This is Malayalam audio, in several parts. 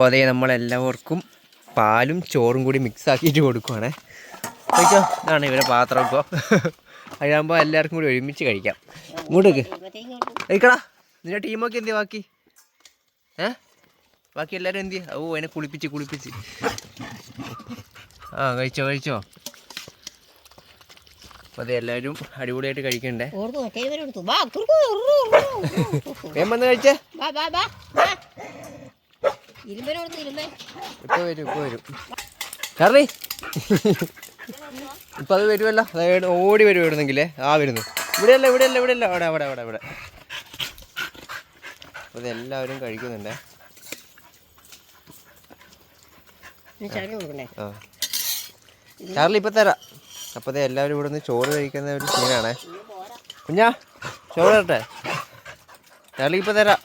അപ്പോൾ അതേ നമ്മളെല്ലാവർക്കും പാലും ചോറും കൂടി മിക്സ് ആക്കിയിട്ട് കൊടുക്കുവാണേ. കഴിക്കോ ഇതാണ് ഇവരെ പാത്രം ഇപ്പോൾ അതിനാകുമ്പോൾ എല്ലാവർക്കും കൂടി ഒരുമിച്ച് കഴിക്കാം. ഇങ്ങോട്ടേക്ക് കഴിക്കടാ. നിന്റെ ടീമൊക്കെ എന്തി ബാക്കി? ഏ? ബാക്കി എല്ലാവരും എന്തി ഓ എന്നെ കുളിപ്പിച്ച് കുളിപ്പിച്ച്. ആ കഴിച്ചോ കഴിച്ചോ. അപ്പോൾ അത് എല്ലാവരും അടിപൊളിയായിട്ട് കഴിക്കണ്ടേ. ഓർത്ത് മറ്റേ ഇവരെടുത്തു വാ കുറുക്കു, ഉറു, ഉറു, ഉറു, ഉറു. വേഗം വന്ന് കഴിച്ചേ വാ വാ വാ വാ ഇരുമ്പനോടത്ത് ഇരുമ്പേ ഇപ്പൊ വരും ഇപ്പൊ വരും. കറി ഇപ്പൊ അത് വരുമല്ലോ. അതായത് ഓടി വരും ആ വരുന്നു. ഇവിടെയല്ല ഇവിടെയല്ല ഇവിടെയല്ല. അവിടെ അവിടെ അവിടെ അവിടെ. അപ്പൊ ഇതെല്ലാവരും കഴിക്കുന്നുണ്ടേ. ചാർലി ഇപ്പൊ തരാം. അപ്പൊ ദേ എല്ലാവരും ഇവിടെ നിന്ന് ചോറ് കഴിക്കുന്ന ഒരു സീനാണേ കുഞ്ഞാ ചോറ് തരട്ടെ? ചാർലി ഇപ്പൊ തരാം.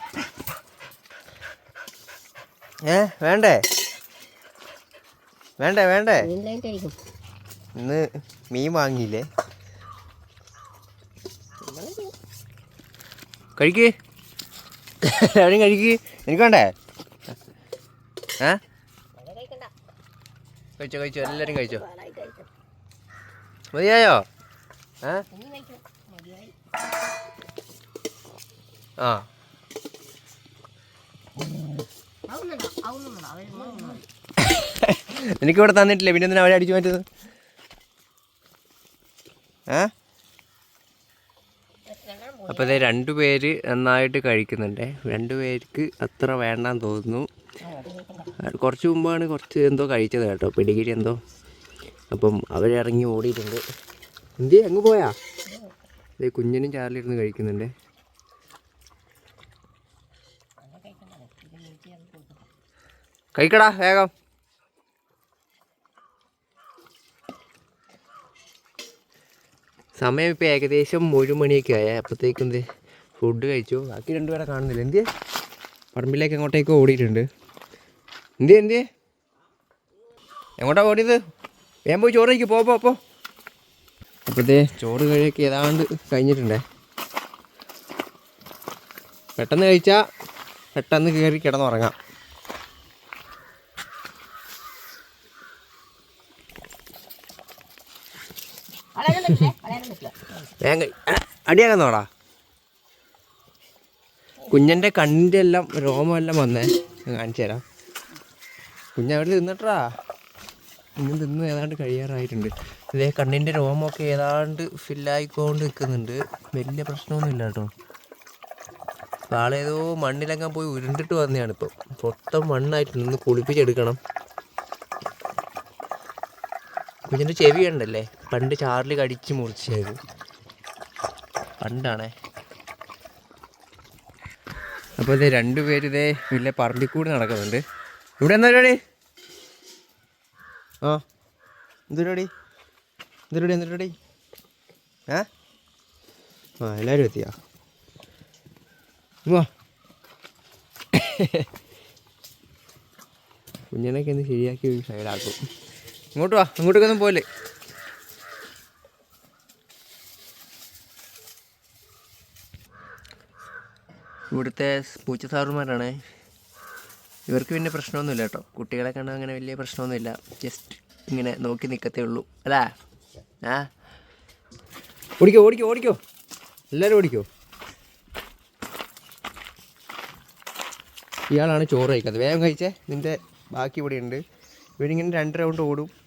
ഏ വേണ്ടേ? വേണ്ടേ വേണ്ടേ? ഇന്ന് മീൻ വാങ്ങിയില്ലേ? കഴിക്ക്. എല്ലാവരും കഴിക്ക്. എനിക്ക് വേണ്ടേ? ഏ? കഴിച്ചോ കഴിച്ചോ. എല്ലാവരും കഴിച്ചോ. മതിയായോ? ഏ? ആ. ആവുന്നുണ്ടോ ഇവിടെ തന്നിട്ടില്ല? പിന്നെ എന്തിനാ അവരെ അടിച്ചു മാറ്റത് ഏ? അപ്പോൾ ഇതേ രണ്ട് പേര് നന്നായിട്ട് കഴിക്കുന്നുണ്ട്. രണ്ടുപേർക്ക് അത്ര വേണ്ടാന്ന് തോന്നുന്നു. കുറച്ച് മുമ്പാണ് കുറച്ച് എന്തോ കഴിച്ചത് കേട്ടോ. പിടികിരി എന്തോ. അപ്പം അവരിറങ്ങി ഓടിയിട്ടുണ്ട്. എന്തി അങ്ങ് പോയാ? ഇതേ കുഞ്ഞനും ചാർലിരുന്ന് കഴിക്കുന്നുണ്ട്. കഴിക്കടാ വേഗം. സമയം ഇപ്പോൾ ഏകദേശം ഒരു മണിയൊക്കെ ആയ അപ്പോഴത്തേക്കും എന്ത്? ഫുഡ് കഴിച്ചു. ബാക്കി രണ്ടുപേരെ കാണുന്നില്ല. എന്തിയെ? പറമ്പിലേക്ക് എങ്ങോട്ടേക്ക് ഓടിയിട്ടുണ്ട്. എന്തിയെ എന്തിയെ? എങ്ങോട്ടാ ഓടിയത്? വേഗം പോയി ചോറ് കഴിക്കും. പോ പോ പോ. അപ്പോഴത്തേ ചോറ് കഴിയൊക്കെ ഏതാണ്ട് കഴിഞ്ഞിട്ടുണ്ടേ. പെട്ടെന്ന് കഴിച്ചാൽ പെട്ടെന്ന് കയറി കിടന്നുറങ്ങാം. വേഗം അടിയാക്കാൻ നോടാ. കുഞ്ഞന്റെ കണ്ണിന്റെ എല്ലാം രോമമെല്ലാം വന്നേ. ഞാൻ കാണിച്ചു തരാം. കുഞ്ഞവിടെ തിന്നിട്ടാ കുഞ്ഞു തിന്ന് ഏതാണ്ട് കഴിയാറായിട്ടുണ്ട്. ഇതേ കണ്ണിന്റെ രോമമൊക്കെ ഏതാണ്ട് ഫില്ലായിക്കൊണ്ട് നിൽക്കുന്നുണ്ട്. വലിയ പ്രശ്നമൊന്നുമില്ല കേട്ടോ. ആളേതോ മണ്ണിലങ്ങാൻ പോയി ഉരുണ്ടിട്ട് വന്നതാണ് ഇപ്പം മൊത്തം മണ്ണായിട്ടുണ്ട് ഒന്ന് കുളിപ്പിച്ചെടുക്കണം. കുഞ്ഞിന്റെ ചെവി ഉണ്ടല്ലേ പണ്ട് ചാർലി കടിച്ച് മുറിച്ചത്. പണ്ടാണേ. അപ്പോൾ ഇതേ രണ്ടുപേര് ഇതേ വലിയ പറമ്പിൽ കൂടി നടക്കുന്നുണ്ട്. ഇവിടെ എന്താ പരിപാടി? ആ എന്ത് പരിപാടി? എന്ത് പരിപാടി ഏ? ആ എല്ലാവരും എത്തിയാ? വാ കുഞ്ഞിനൊക്കെ ഒന്ന് ശരിയാക്കി സൈഡാക്കും. ഇങ്ങോട്ട് വാ ഇങ്ങോട്ടേക്കൊന്നും പോലെ ഇവിടുത്തെ പൂച്ച സാറുമാരാണ്. ഇവർക്ക് പിന്നെ പ്രശ്നമൊന്നുമില്ല കേട്ടോ. കുട്ടികളെ കണ്ടാൽ അങ്ങനെ വലിയ പ്രശ്നമൊന്നുമില്ല. ജസ്റ്റ് ഇങ്ങനെ നോക്കി നിൽക്കത്തേ ഉള്ളൂ. അല്ലേ? ആ? ഓടിക്കോ ഓടിക്കോ ഓടിക്കോ. എല്ലാവരും ഓടിക്കോ. ഇയാളാണ് ചോറ് കഴിക്കുന്നത് വേഗം കഴിച്ചേ. നിന്റെ ബാക്കി ഇവിടെ ഉണ്ട്. ഇവരിങ്ങനെ രണ്ട് റൗണ്ട് ഓടും.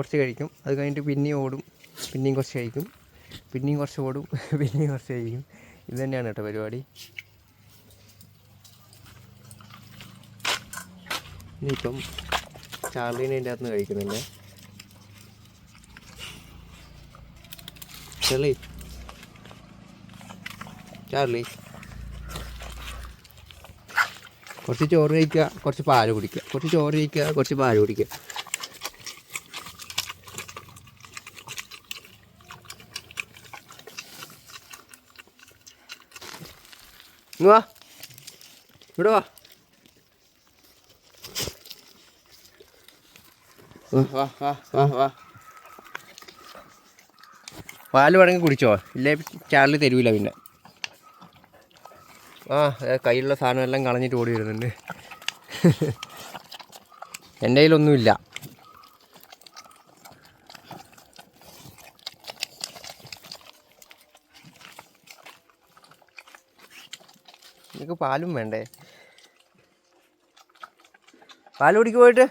കുറച്ച് കഴിക്കും. അത് കഴിഞ്ഞിട്ട് പിന്നെയും ഓടും. പിന്നെയും കുറച്ച് കഴിക്കും. പിന്നെയും കുറച്ച് ഓടും. പിന്നെയും കുറച്ച് കഴിക്കും. ഇത് തന്നെയാണ് കേട്ടോ പരിപാടി. ഇനിയിപ്പം ചാർലീനെ അതിന്റെ അകത്ത് നിന്ന് കഴിക്കുന്നുണ്ട്. ചാർലി. ചാർലി. കുറച്ച് ചോറ് കഴിക്കുക കുറച്ച് പാൽ കുടിക്കുക. കുറച്ച് ചോറ് കഴിക്കുക കുറച്ച് പാൽ കുടിക്കുക. ഇങ്ങ് വാ. ഇവിടെ വാ. പാൽ വേണമെങ്കിൽ കുടിച്ചോ. ഇല്ലേ ചാർലി തരൂല പിന്നെ. ആ കയ്യിലുള്ള സാധനം എല്ലാം കളഞ്ഞിട്ട് ഓടി വരുന്നുണ്ട്. എന്റെ കയ്യിലൊന്നുമില്ല. നിനക്ക് പാലും വേണ്ടേ? പാൽ കുടിക്ക് പോയിട്ട്.